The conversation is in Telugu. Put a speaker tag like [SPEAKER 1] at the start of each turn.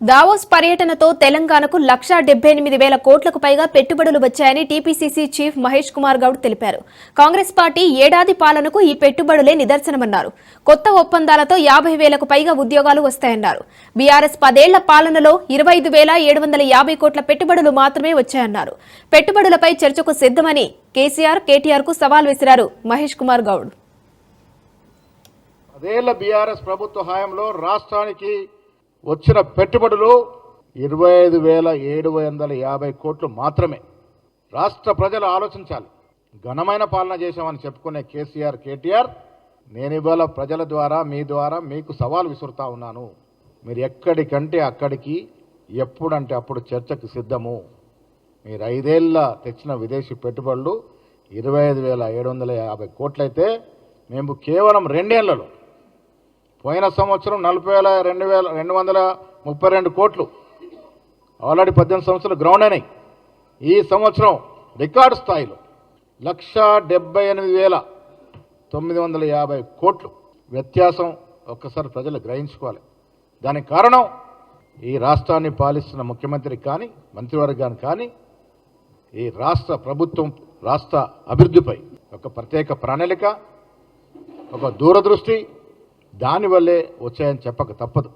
[SPEAKER 1] దావోస్ పర్యటనతో తెలంగాణకు లక్షా డెబ్బై ఎనిమిది వేల కోట్లకు పైగా పెట్టుబడులు వచ్చాయని టీపీసీసీ చీఫ్ మహేష్ కుమార్ గౌడ్ తెలిపారు. కాంగ్రెస్ పార్టీ ఏడాది పాలనకు ఈ పెట్టుబడులే నిదర్శనమన్నారు. కొత్త ఒప్పందాలతో యాభై వేలకు పైగా ఉద్యోగాలు వస్తాయన్నారు. బీఆర్ఎస్ పదేళ్ళ పాలనలో ఇరవై ఐదు వేల ఏడు వందల యాభై కోట్ల పెట్టుబడులు మాత్రమే వచ్చాయన్నారు. పెట్టుబడులపై చర్చకు సిద్దమని కేసీఆర్ కేటీఆర్కు సవాల్ విసిరారు మహేష్ కుమార్ గౌడ్.
[SPEAKER 2] పదేళ్ళ బీఆర్ఎస్ ప్రభుత్వ హయాంలో రాష్ట్రానికి వచ్చిన పెట్టుబడులు ఇరవై ఐదు వేల ఏడు వందల యాభై కోట్లు మాత్రమే. రాష్ట్ర ప్రజలు ఆలోచించాలి. ఘనమైన పాలన చేశామని చెప్పుకునే కేసీఆర్ కేటీఆర్ నేను ఇవాళ ప్రజల ద్వారా మీ ద్వారా మీకు సవాల్ విసురుతా ఉన్నాను. మీరు ఎక్కడికంటే అక్కడికి ఎప్పుడంటే అప్పుడు చర్చకు సిద్ధము. మీరు ఐదేళ్ళ తెచ్చిన విదేశీ పెట్టుబడులు ఇరవై ఐదు వేల ఏడు వందల యాభై కోట్లయితే మేము కేవలం రెండేళ్ళలో పోయిన సంవత్సరం నలభై వేల రెండు వేల రెండు వందల ముప్పై రెండు కోట్లు. ఆల్రెడీ పద్దెనిమిది సంవత్సరాలు గ్రౌండ్ అయినాయి. ఈ సంవత్సరం రికార్డు స్థాయిలో లక్ష డెబ్బై ఎనిమిది వేల తొమ్మిది వందల యాభై కోట్లు. వ్యత్యాసం ఒక్కసారి ప్రజలు గ్రహించుకోవాలి. దానికి కారణం ఈ రాష్ట్రాన్ని పాలిస్తున్న ముఖ్యమంత్రి కానీ మంత్రివర్గాన్ని కానీ ఈ రాష్ట్ర ప్రభుత్వం రాష్ట్ర అభివృద్ధిపై ఒక ప్రత్యేక ప్రణాళిక ఒక దూరదృష్టి దానివల్లే వచ్చాయని చెప్పక తప్పదు.